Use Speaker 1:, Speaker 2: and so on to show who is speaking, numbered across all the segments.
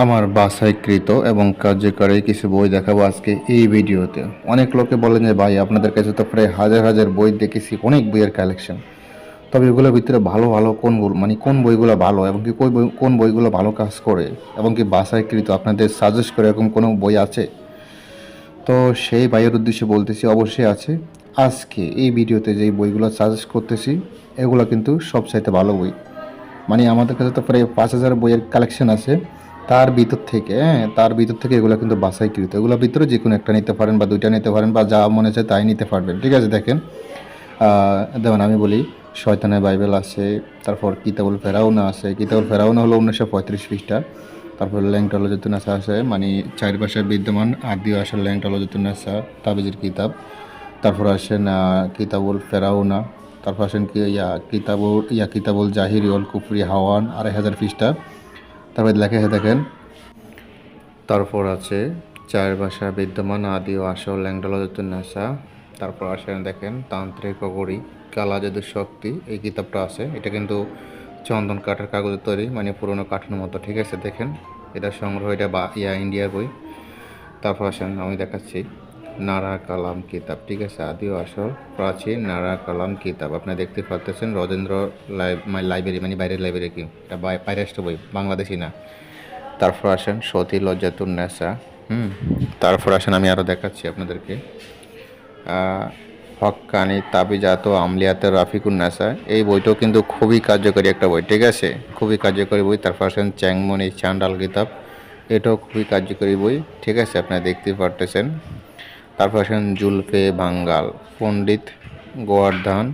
Speaker 1: আমার বাসায়কৃত এবং কার্যকারী কিছু বই দেখাবো আজকে এই ভিডিওতে। অনেক লোকে বলেন যে, ভাই, আপনাদের কাছে তো প্রায় হাজার হাজার বই দেখেছি, অনেক বইয়ের কালেকশন তবে এগুলোর ভিতরে ভালো ভালো কোনগুলো মানে কোন বইগুলো ভালো এবং কি কোন বইগুলো ভালো কাজ করে এবং কি বাসায়কৃত আপনাদের সাজেস্ট করে এরকম কোনো বই আছে? তো সেই ভাইয়ের উদ্দেশ্যে বলতেছি, অবশ্যই আছে। আজকে এই ভিডিওতে যেই বইগুলো সাজেস্ট করতেছি, এগুলো কিন্তু সবচাইতে ভালো বই। মানে আমাদের কাছে তো প্রায় পাঁচ হাজার বইয়ের কালেকশন আছে। তার ভিতর থেকে হ্যাঁ তার ভিতর থেকে এগুলো কিন্তু বাছাইকৃত। এগুলোর ভিতরে যে কোনো একটা নিতে পারেন বা দুইটা নিতে পারেন বা যা মনে চায় তাই নিতে পারবেন। ঠিক আছে, দেখেন। যেমন আমি বলি, শয়তানের বাইবেল আছে, তারপর কিতাবুল ফেরাউনা আছে। কিতাবুল ফেরাউনা হলো উনিশশো পঁয়ত্রিশ পৃষ্ঠা। তারপর ল্যাংটলজিতুনাসা আছে মানে চার ভাষায় বিদ্যমান আদিও আসল ল্যাংটলজিতুনাসা তাবিজের কিতাব। তারপর আসেন কিতাবুল ফেরাউনা। তারপর আসেন কি, ইয়া কিতাবুল ইয়া কিতাবুল জাহির অল কুফরি হাওয়ান, আড়াই হাজার পৃষ্ঠা। তারপরে লেখা দেখেন। তারপর আছে চার ভাষা বিদ্যমান, আদি ও আসল ল্যাংডলজিতুন্নাসা তারপর আসেন দেখেন, তান্ত্রিক অগরি কালা জাদুর শক্তি, এই কিতাবটা আছে। এটা কিন্তু চন্দন কাঠের কাগজের তৈরি মানে পুরোনো কাঠের মতো, ঠিক আছে? দেখেন, এটা সংগ্রহ, এটা বা, ইয়া, ইন্ডিয়ার বই। তারপর আসেন, আমি দেখাচ্ছি। নারা কালাম কিতাব ঠিক আছে? আদি ও আসল প্রাচীন নারা কালাম কিতাব। আপনি দেখতে পাচ্ছেন রজেন্দ্র লাইব্রেরি মানে বাইরের লাইব্রেরি কি? এটা বাই- বই বাংলাদেশি না। তারপর আসেন সতী লজ্জাতুন নেশা হুম? তারপর আসেন আমি আরও দেখাচ্ছি আপনাদেরকে। আহ, হক্কানি তাবিজাত আমলিয়াতে রাফিকুন নেশা এই বইটাও কিন্তু খুবই কার্যকরী একটা বই ঠিক আছে? খুবই কার্যকরী বই। তারপর আসেন চ্যাংমনি চান্ডাল কিতাব এটাও খুবই কার্যকরী বই ঠিক আছে? আপনারা দেখতে পারতেছেন। তারপর আসেন জুলফে বাঙ্গাল। পণ্ডিত গোয়ার্ধান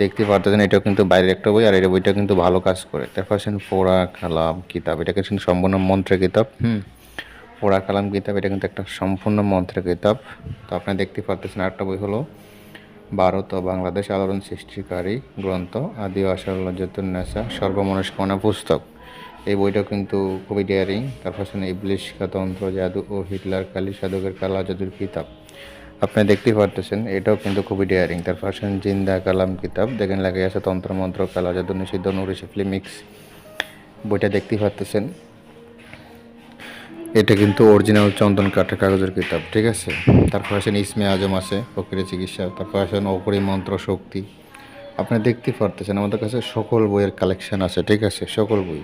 Speaker 1: দেখতে পারতেছেন, এটাও কিন্তু বাইরের একটা বই, আর এই বইটা কিন্তু ভালো কাজ করে। তারপর আসেন পোড়া কালাম কিতাব, এটা কিন্তু সম্পূর্ণ মন্ত্রের কিতাব, হুম। পোড়া কালাম কিতাব, এটা কিন্তু একটা সম্পূর্ণ মন্ত্রের কিতাব। তো আপনারা দেখতে পারতেছেন, আরেকটা বই হলো, ভারত ও বাংলাদেশ আলোড়ন সৃষ্টিকারী গ্রন্থ আদি আশাল্লাজতুন্নেসা সর্বমনস্কামনা পুস্তক। এই বইটা কিন্তু খুবই ডেয়ারিং তারপর আছেন ইবলিশ তন্ত্র জাদু ও হিটলার কালী সাধকের কালা জাদুর কিতাব। আপনি দেখতেই পারতেছেন, এটাও কিন্তু খুবই ডেয়ারিং তার আছেন জিন্দা কালাম কিতাব, দেখেন লাগে আছে তন্ত্র, মন্ত্র, কালা, জাদু, নিষিদ্ধ নুরিশি ফিলিমিক্স বইটা দেখতেই পারতেছেন। এটা কিন্তু অরিজিনাল চন্দন কাঠের কাগজের কিতাব, ঠিক আছে? তারপর আসেন ইসমে আজম আছে প্রক্রিয়া চিকিৎসা। তারপর আসেন অপরি মন্ত্র, শক্তি। আপনি দেখতেই পারতেছেন, আমাদের কাছে সকল বইয়ের কালেকশন আছে, ঠিক আছে? সকল বই।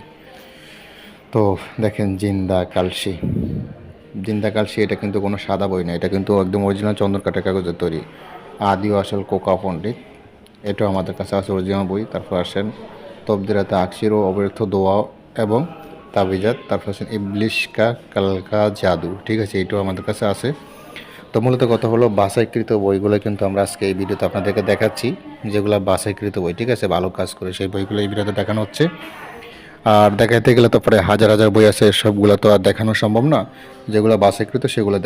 Speaker 1: তো দেখেন জিন্দা কালসি। জিন্দা কালসি এটা কিন্তু কোনো সাদা বই না, এটা কিন্তু একদম অরিজিনাল চন্দন কাঠের কাগজের তৈরি। আদি আসল কোকা পণ্ডিত, এটাও আমাদের কাছে আছে অরিজিনাল বই, তারপর আসেন তবদিরাতে আকসির ও অবৈধ দোয়া এবং তাবিজাত, তারপর আসেন ইবলিশকা কালকা জাদু, ঠিক আছে, এটাও আমাদের কাছে আছে। তো মূলত কথা হলো বাছাইকৃত বইগুলো কিন্তু আমরা আজকে এই ভিডিওতে আপনাদেরকে দেখাচ্ছি, যেগুলো বাছাইকৃত বই, ঠিক আছে, ভালো কাজ করে সেই বইগুলো এই ভিডিওতে দেখানো হচ্ছে। আর দেখাতে গেলে তো প্রায় হাজার হাজার বই আছে, সবগুলো তো আর দেখানো সম্ভব না। যেগুলো বাছাইকৃত, সেগুলো